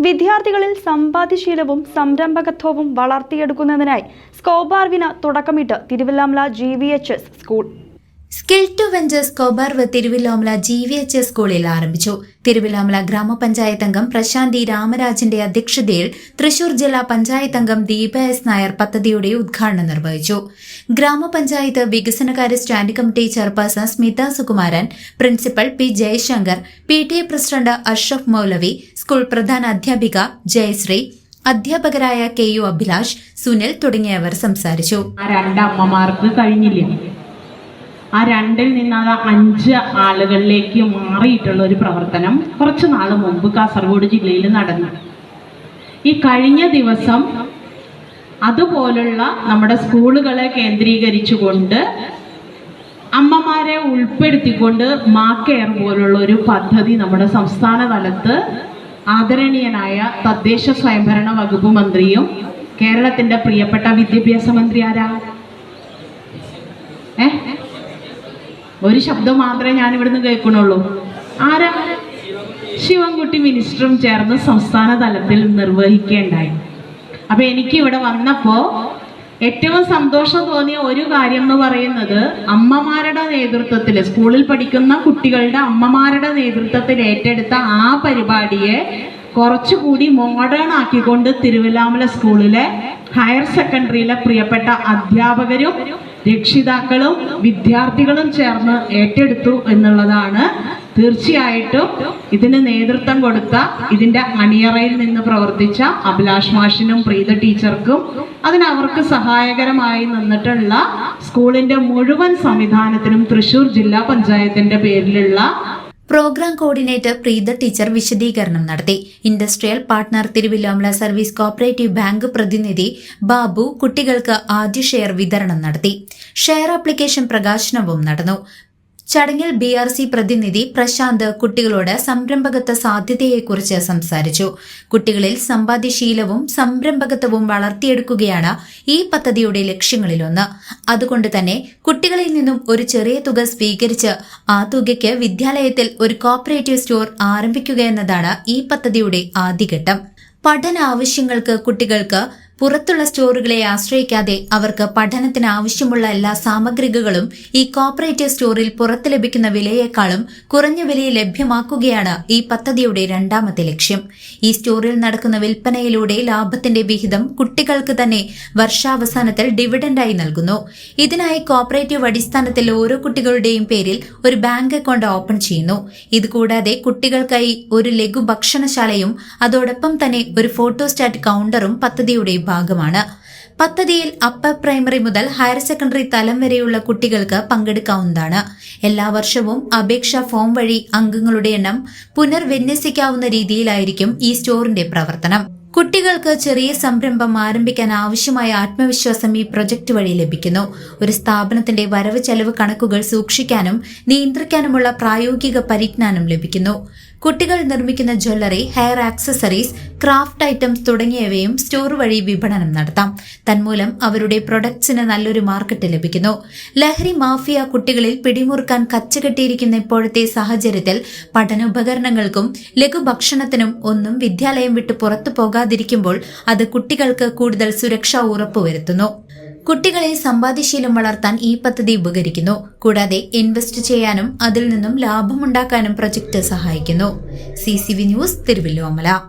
വിദ്യാർത്ഥികളിൽ സമ്പാദ്യശീലവും സംരംഭകത്വവും വളർത്തിയെടുക്കുന്നതിനായി സ്കോബാർവിന തുടക്കമിട്ട് Thiruvilwamala G school skill to ventures കോബാർവ് Thiruvilwamala G V H S സ്കൂളിൽ ആരംഭിച്ചു. തിരുവില്ലോമല ഗ്രാമപഞ്ചായത്ത് അംഗം പ്രശാന്തി രാമരാജിന്റെ അധ്യക്ഷതയിൽ തൃശൂർ ജില്ലാ പഞ്ചായത്ത് അംഗം ദീപ എസ് നായർ പദ്ധതിയുടെ ഉദ്ഘാടനം നിർവഹിച്ചു. ഗ്രാമപഞ്ചായത്ത് വികസനകാര്യ standing committee chairperson Smitha Sukumaran principal P Jayashankar P T A president Ashraf Maulavi school പ്രധാന അധ്യാപിക ജയശ്രീ അധ്യാപകരായ കെ യു അഭിലാഷ് സുനിൽ തുടങ്ങിയവർ സംസാരിച്ചു. കഴിഞ്ഞില്ല? ആ രണ്ടിൽ നിന്ന് അത് അഞ്ച് ആളുകളിലേക്ക് മാറിയിട്ടുള്ള ഒരു പ്രവർത്തനം കുറച്ച് നാൾ മുമ്പ് കാസർഗോഡ് ജില്ലയിൽ നടന്നു. ഈ കഴിഞ്ഞ ദിവസം അതുപോലുള്ള നമ്മുടെ സ്കൂളുകളെ കേന്ദ്രീകരിച്ചുകൊണ്ട് അമ്മമാരെ ഉൾപ്പെടുത്തിക്കൊണ്ട് മാ കെയർ പോലുള്ള ഒരു പദ്ധതി നമ്മുടെ സംസ്ഥാന തലത്ത് ആദരണീയനായ തദ്ദേശ സ്വയംഭരണ വകുപ്പ് മന്ത്രിയും കേരളത്തിന്റെ പ്രിയപ്പെട്ട വിദ്യാഭ്യാസ മന്ത്രി ആരാ? ഏ? ഒരു ശബ്ദം മാത്രമേ ഞാൻ ഇവിടുന്ന് കേൾക്കണുള്ളൂ. ആരാ? ശിവൻകുട്ടി മിനിസ്റ്ററും ചേർന്ന് സംസ്ഥാന തലത്തിൽ നിർവഹിക്കേണ്ടായി. അപ്പൊ എനിക്ക് ഇവിടെ വന്നപ്പോ ഏറ്റവും സന്തോഷം തോന്നിയ ഒരു കാര്യം എന്ന് പറയുന്നത് അമ്മമാരുടെ നേതൃത്വത്തിൽ സ്കൂളിൽ പഠിക്കുന്ന കുട്ടികളുടെ അമ്മമാരുടെ നേതൃത്വത്തിൽ ഏറ്റെടുത്ത ആ പരിപാടിയെ കുറച്ചുകൂടി മോഡേൺ ആക്കിക്കൊണ്ട് തിരുവല്ലാമല സ്കൂളിലെ ഹയർ സെക്കൻഡറിയിലെ പ്രിയപ്പെട്ട അധ്യാപകരും രക്ഷിതാക്കളും വിദ്യാർത്ഥികളും ചേർന്ന് ഏറ്റെടുത്തു എന്നുള്ളതാണ്. തീർച്ചയായിട്ടും ഇതിന് നേതൃത്വം കൊടുത്ത ഇതിന്റെ അണിയറയിൽ നിന്ന് പ്രവർത്തിച്ച അഭിലാഷ് മാഷിനും പ്രീത ടീച്ചർക്കും അതിന് അവർക്ക് സഹായകരമായി നിന്നിട്ടുള്ള സ്കൂളിന്റെ മുഴുവൻ സംവിധാനത്തിനും തൃശൂർ ജില്ലാ പഞ്ചായത്തിന്റെ പേരിലുള്ള പ്രോഗ്രാം കോർഡിനേറ്റർ പ്രീത ടീച്ചർ വിശദീകരണം നടത്തി. Industrial partner Thiruvilwamala service cooperative bank പ്രതിനിധി ബാബു കുട്ടികൾക്ക് ആദ്യ ഷെയർ വിതരണം നടത്തി. ഷെയർ ആപ്ലിക്കേഷൻ പ്രകാശനവും നടന്നു. ചടങ്ങിൽ ബി ആർ സി പ്രതിനിധി പ്രശാന്ത് കുട്ടികളോട് സംരംഭകത്വ സാധ്യതയെക്കുറിച്ച് സംസാരിച്ചു. കുട്ടികളിൽ സമ്പാദ്യശീലവും സംരംഭകത്വവും വളർത്തിയെടുക്കുകയാണ് ഈ പദ്ധതിയുടെ ലക്ഷ്യങ്ങളിലൊന്ന്. അതുകൊണ്ട് തന്നെ കുട്ടികളിൽ നിന്നും ഒരു ചെറിയ തുക സ്വീകരിച്ച് ആ തുകയ്ക്ക് വിദ്യാലയത്തിൽ ഒരു കോപ്പറേറ്റീവ് സ്റ്റോർ ആരംഭിക്കുക എന്നതാണ് ഈ പദ്ധതിയുടെ ആദ്യഘട്ടം. പഠന ആവശ്യങ്ങൾക്ക് കുട്ടികൾക്ക് പുറത്തുള്ള സ്റ്റോറുകളെ ആശ്രയിക്കാതെ അവർക്ക് പഠനത്തിന് ആവശ്യമുള്ള എല്ലാ സാമഗ്രികളും ഈ കോപ്പറേറ്റീവ് സ്റ്റോറിൽ പുറത്ത് ലഭിക്കുന്ന വിലയേക്കാളും കുറഞ്ഞ വിലയിൽ ലഭ്യമാക്കുകയാണ് ഈ പദ്ധതിയുടെ രണ്ടാമത്തെ ലക്ഷ്യം. ഈ സ്റ്റോറിൽ നടക്കുന്ന വിൽപ്പനയിലൂടെ ലാഭത്തിന്റെ വിഹിതം കുട്ടികൾക്ക് തന്നെ വർഷാവസാനത്തിൽ ഡിവിഡൻഡായി നൽകുന്നു. ഇതിനായി കോപ്പറേറ്റീവ് അടിസ്ഥാനത്തിൽ ഓരോ കുട്ടികളുടെയും പേരിൽ ഒരു ബാങ്ക് അക്കൗണ്ട് ഓപ്പൺ ചെയ്യുന്നു. ഇതുകൂടാതെ കുട്ടികൾക്കായി ഒരു ലഘു ഭക്ഷണശാലയും അതോടൊപ്പം തന്നെ ഒരു ഫോട്ടോസ്റ്റാറ്റ് കൗണ്ടറും പദ്ധതിയുടെ ഭാഗമാണ്. പദ്ധതിയിൽ അപ്പർ പ്രൈമറി മുതൽ ഹയർ സെക്കൻഡറി തലം വരെയുള്ള കുട്ടികൾക്ക് പങ്കെടുക്കാവുന്നതാണ്. എല്ലാ വർഷവും അപേക്ഷാ ഫോം വഴി അംഗങ്ങളുടെ എണ്ണം പുനർവിന്യസിക്കാവുന്ന രീതിയിലായിരിക്കും ഈ സ്റ്റോറിന്റെ പ്രവർത്തനം. കുട്ടികൾക്ക് ചെറിയ സംരംഭം ആരംഭിക്കാൻ ആവശ്യമായ ആത്മവിശ്വാസം ഈ പ്രൊജക്ട് വഴി ലഭിക്കുന്നു. ഒരു സ്ഥാപനത്തിന്റെ വരവ് ചെലവ് കണക്കുകൾ സൂക്ഷിക്കാനും നിയന്ത്രിക്കാനുമുള്ള പ്രായോഗിക പരിജ്ഞാനം ലഭിക്കുന്നു. കുട്ടികൾ നിർമ്മിക്കുന്ന jewellery hair accessories craft items തുടങ്ങിയവയും സ്റ്റോർ വഴി വിപണനം നടത്താം. തന്മൂലം അവരുടെ പ്രൊഡക്ട്സിന് നല്ലൊരു മാർക്കറ്റ് ലഭിക്കുന്നു. ലഹരി മാഫിയ കുട്ടികളിൽ പിടിമുറുക്കാൻ കച്ചകെട്ടിയിരിക്കുന്ന ഇപ്പോഴത്തെ സാഹചര്യത്തിൽ പഠനോപകരണങ്ങൾക്കും ലഘുഭക്ഷണത്തിനും ഒന്നും വിദ്യാലയം വിട്ട് പുറത്തു പോകാതിരിക്കുമ്പോൾ അത് കുട്ടികൾക്ക് കൂടുതൽ സുരക്ഷ ഉറപ്പുവരുത്തുന്നു. കുട്ടികളെ സമ്പാദ്യശീലം വളർത്താൻ ഈ പദ്ധതി ഉപകരിക്കുന്നു. കൂടാതെ ഇൻവെസ്റ്റ് ചെയ്യാനും അതിൽ നിന്നും ലാഭമുണ്ടാക്കാനും പ്രൊജക്ട് സഹായിക്കുന്നു. C news Thiruvilwamala